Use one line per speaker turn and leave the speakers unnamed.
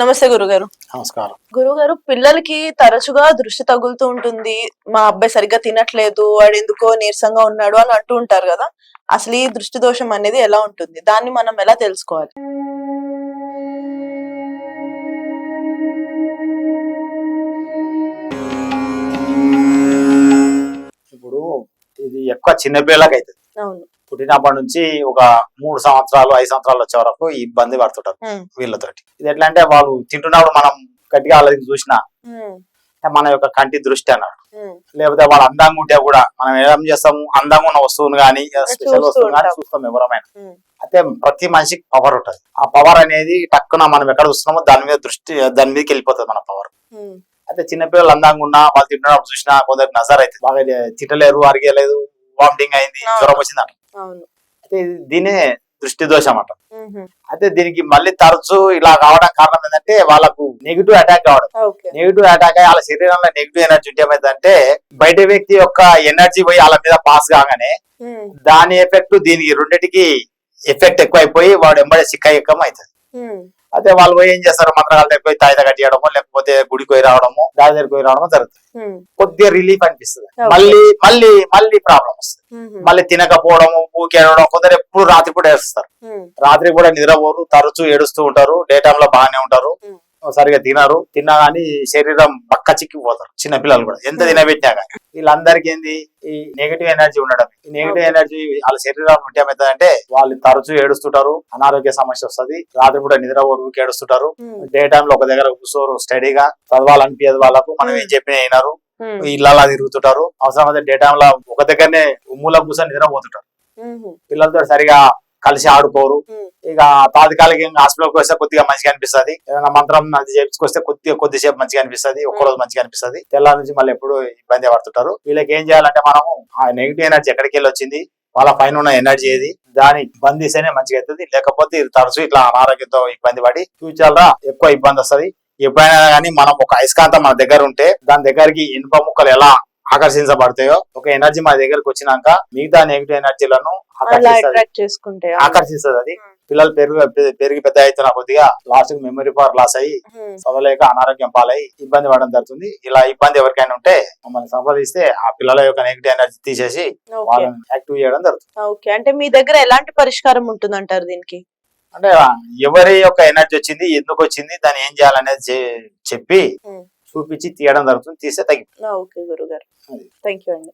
నమస్తే గురుగారు.
నమస్కారం.
గురుగారు పిల్లలకి తరచుగా దృష్టి తగులుతూ ఉంటుంది. మా అబ్బాయి సరిగ్గా తినట్లేదు వాడు ఎందుకో నీరసంగా ఉన్నాడు అని అంటూ ఉంటారు కదా. అసలు ఈ దృష్టి దోషం అనేది ఎలా ఉంటుంది? దాన్ని మనం ఎలా తెలుసుకోవాలి?
ఇప్పుడు ఇది ఎక్కువ చిన్నపిల్లలకి అవుతుంది
అవును.
పుట్టినప్పటి నుంచి ఒక మూడు సంవత్సరాలు ఐదు సంవత్సరాలు వచ్చే వరకు ఇబ్బంది పడుతుంటారు వీళ్ళతోటి. ఇది ఎట్లా అంటే వాళ్ళు తింటున్నప్పుడు మనం గట్టిగా వాళ్ళకి చూసినా మన యొక్క కంటి దృష్టి అన్నాడు. లేకపోతే వాళ్ళు అందంగా ఉంటే కూడా మనం ఏం చేస్తాము అందంగా ఉన్న వస్తువును కానీ స్పెషల్ వస్తువును కానీ. చూస్తాం ఎవరమైనా. అయితే ప్రతి మనిషికి పవర్ ఉంటుంది. ఆ పవర్ అనేది టక్కున మనం ఎక్కడ చూస్తున్నామో దాని మీద దృష్టి దాని మీదకి వెళ్ళిపోతుంది మన పవర్ అయితే చిన్నపిల్లలు అందంగా ఉన్నా వాళ్ళు తింటున్నప్పుడు చూసినా కొందరికి నజర్ అయితే బాగా తిట్టలేరు అరిగేలేదు వామిటింగ్ అయింది. జ్వరం ఇది- దీనే దృష్టి దోషం అంట అయితే దీనికి మళ్ళీ తరచూ ఇలా కావడం కారణం ఏంటంటే వాళ్ళకు నెగిటివ్ అటాక్ కావడం. నెగిటివ్ అటాక్ అయ్యి వాళ్ళ శరీరంలో నెగిటివ్ ఎనర్జీ ఉంటే ఏమైందంటే బయట వ్యక్తి యొక్క ఎనర్జీ పోయి వాళ్ళ మీద పాస్ కాగానే దాని ఎఫెక్ట్ దీనికి రెండిటికి ఎఫెక్ట్ ఎక్కువ అయిపోయి వాడు ఎంబడే సిక్క ఎక్కం అవుతుంది అయితే వాళ్ళు పోయి ఏం చేస్తారు మంత్రాలు దగ్గర తాయిత కట్టియడమో లేకపోతే గుడికి పోయి రావడమో దాని దగ్గరికి పోయి రావడమో జరుగుతుంది. కొద్దిగా రిలీఫ్ అనిపిస్తుంది. మళ్ళీ మళ్ళీ మళ్ళీ ప్రాబ్లం వస్తుంది. మళ్ళీ తినకపోవడము ఊకేయడం కొందరు ఎప్పుడు రాత్రి కూడా ఏడుస్తారు. రాత్రి కూడా నిద్రపోరు తరచూ ఏడుస్తూ ఉంటారు డే టైమ్లో బాగానే ఉంటారు. సరిగా తినరు. తిన్నా గానీ శరీరం పక్క చిక్కిపోతారు. చిన్న పిల్లలు కూడా. ఎంత తినబెట్టినా కానీ వీళ్ళందరికీ ఏంది? ఈ నెగిటివ్ ఎనర్జీ ఉండడం ఈ నెగిటివ్. ఎనర్జీ వాళ్ళ శరీరం ఉంటే ఏమవుతుందంటే వాళ్ళు తరచూ ఏడుస్తుంటారు. అనారోగ్య సమస్య వస్తుంది. రాత్రి కూడా నిద్రపోరు ఊరికే ఏడుస్తుంటారు.
ఉమ్,
డే టైమ్లో ఒక దగ్గర కూర్చోరు స్టడీగా చదవాలనిపించదు వాళ్ళకు. మనం ఏం చెప్పినా అయినారు ఇళ్ళలా తిరుగుతుంటారు. అవసరమైతే డే టైమ్లో ఒక దగ్గరనే మూల కూర్చొని నిద్రపోతుంటారు.
ఉహు,
పిల్లలతో సరిగా కలిసి ఆడుకోరు. ఇక తాత్కాలికంగా హాస్పిటల్కి వస్తే కొద్దిగా మంచిగా అనిపిస్తది. ఏదైనా మంత్రం అది చేపించుకొస్తే కొద్దిగా కొద్దిసేపు మంచిగా అనిపిస్తది. ఒక్క రోజు మంచిగా అనిపిస్తది. తెల్లారి నుంచి మళ్ళీ ఎప్పుడు ఇబ్బంది పడుతుంటారు. వీళ్ళకి ఏం చేయాలంటే మనము ఆ నెగిటివ్ ఎనర్జీ ఎక్కడికి వెళ్ళి వచ్చింది వాళ్ళ పైన ఉన్న ఎనర్జీ ఏది? దాన్ని బంధిస్తేనే మంచిగా అవుతుంది. లేకపోతే తరచూ ఇట్లా అనారోగ్యంతో ఇబ్బంది పడి ఫ్యూచర్లో ఎక్కువ ఇబ్బంది వస్తది. ఎప్పుడైనా కానీ మనం ఒక అయస్కాంతం మన దగ్గర ఉంటే దాని దగ్గరికి ఇనుప ముక్కలు ఎలా ఆకర్షించబడతాయో ఒక ఎనర్జీ మన దగ్గరకు వచ్చినాక మిగతా నెగిటివ్ ఎనర్జీలను ఆకర్షిస్తుంది. ఆకర్షిస్తుంది. అది పిల్లలు పెరుగు పెరిగి పెద్ద అవుతున్న కొద్దిగా లాస్ట్ మెమరీ పవర్ లాస్ అయ్యి చదవలేక అనారోగ్యం పాలై ఇబ్బంది పడడం జరుగుతుంది. ఇలా ఇబ్బంది ఎవరికైనా ఉంటే మమ్మల్ని సంప్రదిస్తే ఆ పిల్లల యొక్క నెగిటివ్ ఎనర్జీ తీసేసి వాళ్ళని యాక్టివ్ చేయడం జరుగుతుంది.
ఓకే. అంటే మీ దగ్గర ఎలాంటి పరిష్కారం ఉంటుంది అంటారు దీనికి?
అంటే ఎవరి యొక్క ఎనర్జీ వచ్చింది ఎందుకు వచ్చింది దాన్ని ఏం చేయాలనేది చెప్పి. చూపించి తీయడం జరుగుతుంది తీస్తే తగ్గి
ఓకే గురుగారు. థ్యాంక్ యూ అండి